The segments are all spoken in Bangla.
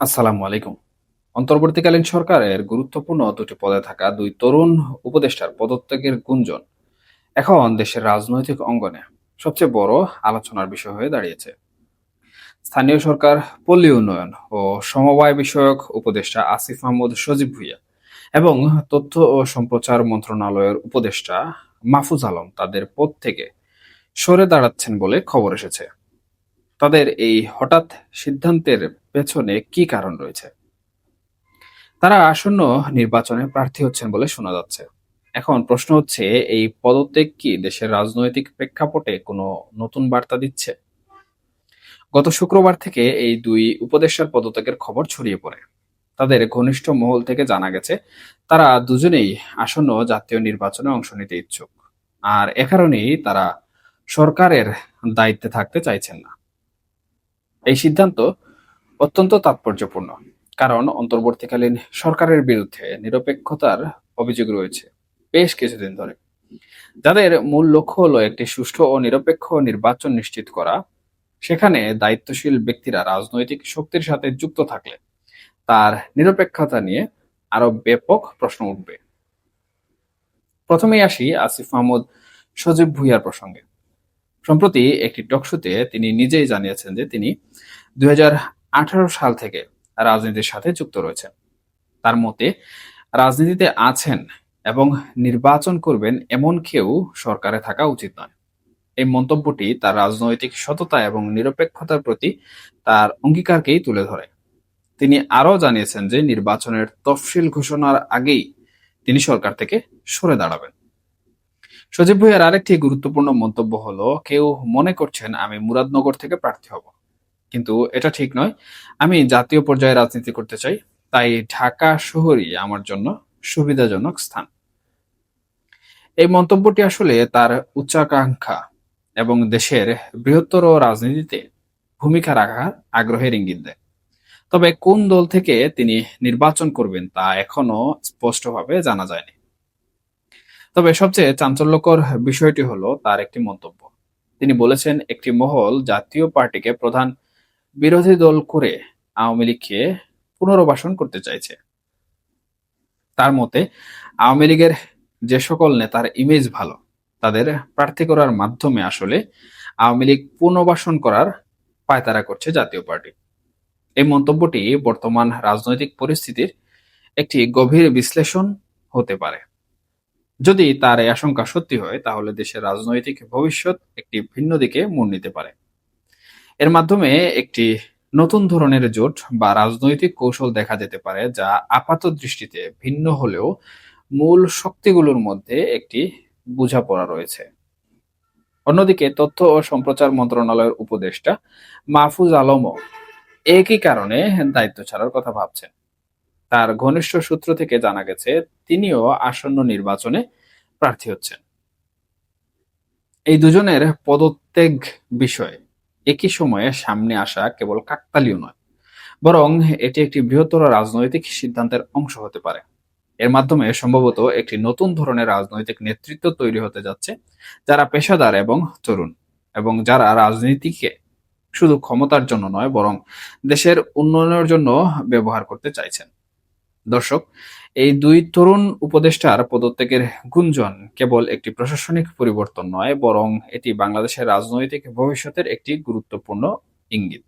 আসসালামু আলাইকুম। অন্তর্বর্তীকালীন সরকারের গুরুত্বপূর্ণ দুটি পদে থাকা দুই তরুণ উপদেষ্টার পদত্যাগের গুঞ্জন এখন দেশের রাজনৈতিক অঙ্গনে সবচেয়ে বড় আলোচনার বিষয় হয়ে দাঁড়িয়েছে। স্থানীয় সরকার, পল্লী উন্নয়ন ও সমবায় বিষয়ক উপদেষ্টা আসিফ মাহমুদ সজীব ভুইয়া এবং তথ্য ও সম্প্রচার মন্ত্রণালয়ের উপদেষ্টা মাহফুজ আলম তাদের পদ থেকে সরে দাঁড়াচ্ছেন বলে খবর এসেছে। তাদের এই হঠাৎ সিদ্ধান্তের পেছনে কি কারণ রয়েছে? তারা আসন্ন নির্বাচনে প্রার্থী হচ্ছেন বলে শোনা যাচ্ছে। এখন প্রশ্ন হচ্ছে, এই পদত্যাগ কি দেশের রাজনৈতিক প্রেক্ষাপটে কোনো নতুন বার্তা দিচ্ছে? গত শুক্রবার থেকে এই দুই উপদেষ্টার পদত্যাগের খবর ছড়িয়ে পড়ে। তাদের ঘনিষ্ঠ মহল থেকে জানা গেছে, তারা দুজনেই আসন্ন জাতীয় নির্বাচনে অংশ নিতে ইচ্ছুক। আর এ কারণেই তারা সরকারের দায়িত্বে থাকতে চাইছেন না। এই সিদ্ধান্ত অত্যন্ত তাৎপর্যপূর্ণ, কারণ অন্তর্বর্তীকালীন সরকারের বিরুদ্ধে নিরপেক্ষতার অভিযোগ রয়েছে বেশ কিছুদিন ধরে। যাদের মূল লক্ষ্য হলো একটি সুষ্ঠু ও নিরপেক্ষ নির্বাচন নিশ্চিত করা, সেখানে দায়িত্বশীল ব্যক্তিরা রাজনৈতিক শক্তির সাথে যুক্ত থাকলে তার নিরপেক্ষতা নিয়ে আরও ব্যাপক প্রশ্ন উঠবে। প্রথমেই আসি আসিফ মাহমুদ সজীব ভুইয়ার প্রসঙ্গে। সম্প্রতি একটি টকশোতে তিনি নিজেই জানিয়েছেন যে তিনি দুই হাজার আঠারো সাল থেকে রাজনীতির সাথে যুক্ত রয়েছেন। তার মতে, রাজনীতিতে আছেন এবং নির্বাচন করবেন এমন কেউ সরকারে থাকা উচিত নয়। এই মন্তব্যটি তার রাজনৈতিক সততা এবং নিরপেক্ষতার প্রতি তার অঙ্গীকারকেই তুলে ধরে। তিনি আরও জানিয়েছেন যে নির্বাচনের তফসিল ঘোষণার আগেই তিনি সরকার থেকে সরে দাঁড়াবেন। সজীব ভুইয়ার আরেকটি গুরুত্বপূর্ণ মন্তব্য হলো, কেউ মনে করছেন আমি মুরাদনগর থেকে প্রার্থী হব। কিন্তু এটা ঠিক নয়। আমি জাতীয় পর্যায়ে রাজনীতি করতে চাই, তাই ঢাকা শহরই আমার জন্য সুবিধাজনক স্থান। এই মন্তব্যটি আসলে তার উচ্চাকাঙ্ক্ষা এবং দেশের বৃহত্তর রাজনীতিতে ভূমিকা রাখার আগ্রহের ইঙ্গিত দেয়। তবে কোন দল থেকে তিনি নির্বাচন করবেন তা এখনও স্পষ্টভাবে জানা যায়নি। তবে সবচেয়ে চাঞ্চল্যকর বিষয়টি হলো তার একটি মন্তব্য। তিনি বলেছেন, একটি মহল জাতীয় পার্টিকে প্রধান বিরোধী দল করে আওয়ামী লীগকে পুনর্বাসন করতে চাইছে। তার মতে, আওয়ামী লীগের যে সকল নেতার ইমেজ ভালো, তাদের প্রার্থী করার মাধ্যমে আসলে আওয়ামী লীগ পুনর্বাসন করার পায়তারা করছে জাতীয় পার্টি। এই মন্তব্যটি বর্তমান রাজনৈতিক পরিস্থিতির একটি গভীর বিশ্লেষণ হতে পারে। যদি তার এই আশঙ্কা সত্যি হয়, তাহলে দেশের রাজনৈতিক ভবিষ্যৎ একটি ভিন্ন দিকে মোড় নিতে পারে। এর মাধ্যমে একটি নতুন ধরনের জোট বা রাজনৈতিক কৌশল দেখা যেতে পারে, যা আপাত দৃষ্টিতে ভিন্ন হলেও মূল শক্তিগুলোর মধ্যে একটি বোঝাপড়া রয়েছে। অন্যদিকে তথ্য ও সম্প্রচার মন্ত্রণালয়ের উপদেষ্টা মাহফুজ আলমও একই কারণে দায়িত্ব ছাড়ার কথা ভাবছেন। তার ঘনিষ্ঠ সূত্র থেকে জানা গেছে, তিনিও আসন্ন নির্বাচনে প্রার্থী হচ্ছেন। এই দুজনের পদত্যাগ বিষয়ে একই সময়ে সামনে আসা কেবল কাকতালীয় নয়, বরং এটি একটি বৃহত্তর রাজনৈতিক সিদ্ধান্তের অংশ হতে পারে। এর মাধ্যমে সম্ভবত একটি নতুন ধরনের রাজনৈতিক নেতৃত্ব তৈরি হতে যাচ্ছে, যারা পেশাদার এবং তরুণ, এবং যারা রাজনীতিকে শুধু ক্ষমতার জন্য নয়, বরং দেশের উন্নয়নের জন্য ব্যবহার করতে চাইছেন। দর্শক, এই দুই তরুণ উপদেষ্টার পদত্যাগের গুঞ্জন কেবল একটি প্রশাসনিক পরিবর্তন নয়, বরং এটি বাংলাদেশের রাজনৈতিক ভবিষ্যতের একটি গুরুত্বপূর্ণ ইঙ্গিত।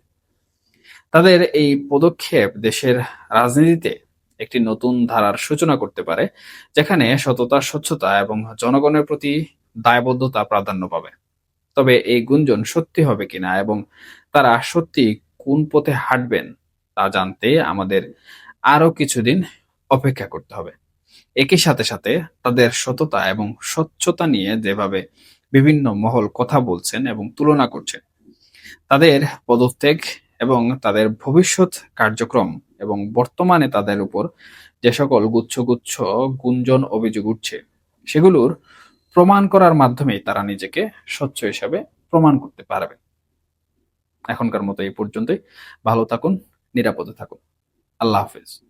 তাদের এই পদক্ষেপ দেশের রাজনীতিতে একটি নতুন ধারার সূচনা করতে পারে, যেখানে সততা, স্বচ্ছতা এবং জনগণের প্রতি দায়বদ্ধতা প্রাধান্য পাবে। তবে এই গুঞ্জন সত্যি হবে কিনা এবং তারা সত্যি কোন পথে হাঁটবেন তা জানতে আমাদের আরও কিছুদিন অপেক্ষা করতে হবে। একই সাথে সাথে তাদের সততা এবং স্বচ্ছতা নিয়ে যেভাবে বিভিন্ন মহল কথা বলছেন এবং তুলনা করছেন, তাদের পদত্যাগ এবং তাদের ভবিষ্যৎ কার্যক্রম এবং বর্তমানে তাদের উপর যে সকল গুচ্ছ গুচ্ছ গুঞ্জন অভিযোগ উঠছে, সেগুলোর প্রমাণ করার মাধ্যমে তারা নিজেকে স্বচ্ছ হিসাবে প্রমাণ করতে পারবে। এখনকার মতো এই পর্যন্তই। ভালো থাকুন, নিরাপদে থাকুন। আল্লাহ হাফিজ